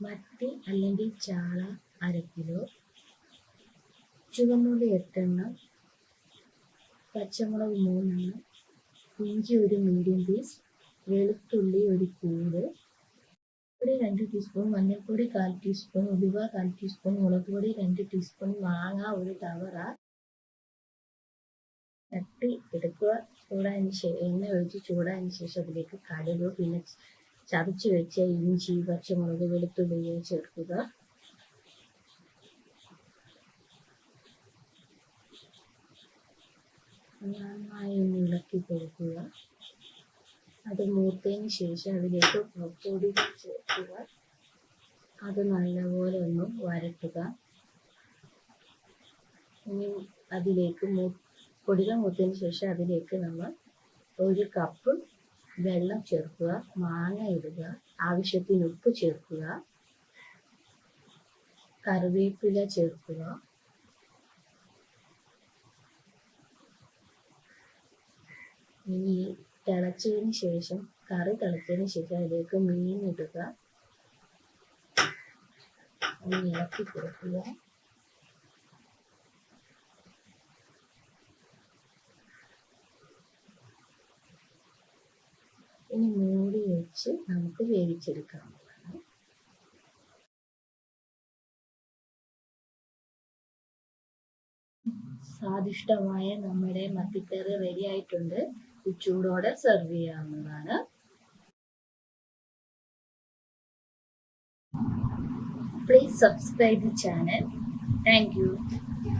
മത്തി അല്ലെങ്കിൽ ചാള അര കിലോ. ചുവന്നുള്ളി എട്ടെണ്ണം. പച്ചമുളക് മൂന്നെണ്ണം. ഇഞ്ചി ഒരു മീഡിയം പീസ് വെളുത്തുള്ളി ഒരു കൂട്. പൊടി രണ്ട് ടീസ്പൂൺ മഞ്ഞൾപ്പൊടി കാൽ ടീസ്പൂൺ ഉലുവ കാൽ ടീസ്പൂൺ മുളക് പൊടി രണ്ട് ടീസ്പൂൺ മാങ്ങ ഒരു ടവറ തട്ടി എടുക്കുക. ചൂടായതിന് ശേഷം എണ്ണ ഒഴിച്ച് ചൂടായതിന് ശേഷം അതിലേക്ക് കടുക് പിന്നെ ചതച്ച് വെച്ച ഇഞ്ചി പച്ചമുളക് വെളുത്തുള്ളിയെ ചേർക്കുക. നന്നായി ഇളക്കി കൊടുക്കുക. അത് മൂത്തതിന് ശേഷം അതിലേക്ക് പൊടി ചേർക്കുക. അത് നല്ലപോലെ ഒന്ന് വരട്ടുക. ഇനി അതിലേക്ക് പൊടികൾ മൂത്തതിന് ശേഷം അതിലേക്ക് നമ്മൾ ഒരു കപ്പ് വെള്ളം ചേർക്കുക മാങ്ങ ഇടുക ആവശ്യത്തിന് ഉപ്പ് ചേർക്കുക കറിവേപ്പില ചേർക്കുക ഇനി തിളച്ചതിന് ശേഷം കറി തിളച്ചതിന് ശേഷം അതിലേക്ക് മീൻ ഇടുക. ഇളക്കി കൊടുക്കുക. ഇനി മൂടി വെച്ച് നമുക്ക് വേവിച്ചെടുക്കാം. സ്വാദിഷ്ടമായ നമ്മുടെ മത്തിക്കറി റെഡി ആയിട്ടുണ്ട്. ചൂടോടെ സെർവ് ചെയ്യാവുന്നതാണ്. Please subscribe the channel thank you